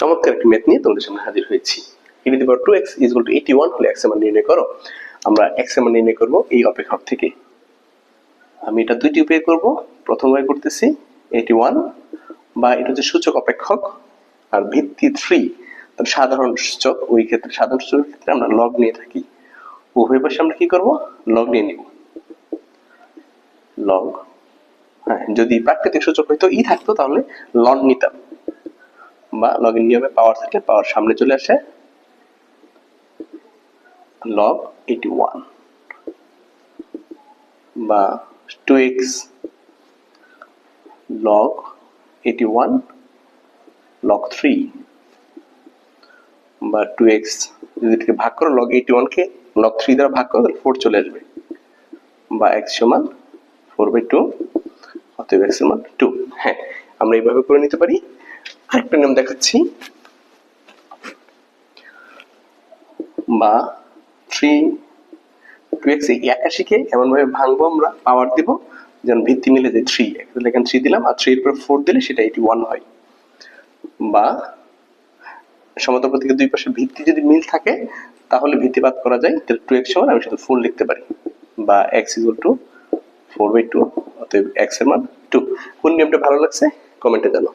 চমৎকার একটি ম্যাথ নিয়ে তোমাদের সামনে হাজির হয়েছি। E to two x is to eighty one হলে এক্সের মান নির্ণয় করো। আমরা এক্সের মান নির্ণয় করব এই অপেক্ষক থেকে। আমি এটা দুইটি উপায়ে করব। প্রথম উপায় করতেছি এইটি ওয়ান বা এটা হচ্ছে সূচক অপেক্ষক আর ভিত্তি থ্রি সাধারণ সূচক, ওই ক্ষেত্রে সাধারণ সূচকের ক্ষেত্রে আমরা লগ নিয়ে থাকি। উভয় পাশে আমরা কি করব? লগ নিয়ে নিব। লগ হ্যাঁ যদি প্রাকৃতিক সূচক হইতো ই থাকতো, তাহলে লন নিতাম। বা লগইন নিয়মে পাওয়ার থাকলে পাওয়ার সামনে চলে আসে। লগ এইটি ওয়ান বা two x log eighty one log three বা টু এক্স যদি এটাকে ভাগ করো লগ এইটি ওয়ানকে লগ থ্রি দ্বারা ভাগ করো, তাহলে ফোর চলে আসবে। বা এক্স সমান ফোর বাই টু অতএব এক্স সমান টু হ্যাঁ আমরা এইভাবে করে নিতে পারি। আরেকটা নিয়ম দেখাচ্ছি। বা থ্রি টু এক্স একাশিকে এমনভাবে ভাঙবো আমরা পাওয়ার দিব, যেন ভিত্তি মিলে যায় থ্রি এখানে থ্রি দিলাম, আর পর ফোর দিলে সেটা এইটি ওয়ান হয় বা থেকে দুই পাশে ভিত্তি যদি মিল থাকে, তাহলে ভিত্তিপাত করা যায়, তাহলে টু এক্স সমান আমি শুধু ফোর লিখতে পারি। বা x equal to four by two অতএব এক্সের মান টু কোন নিয়মটা ভালো লাগছে? কমেন্টে জানো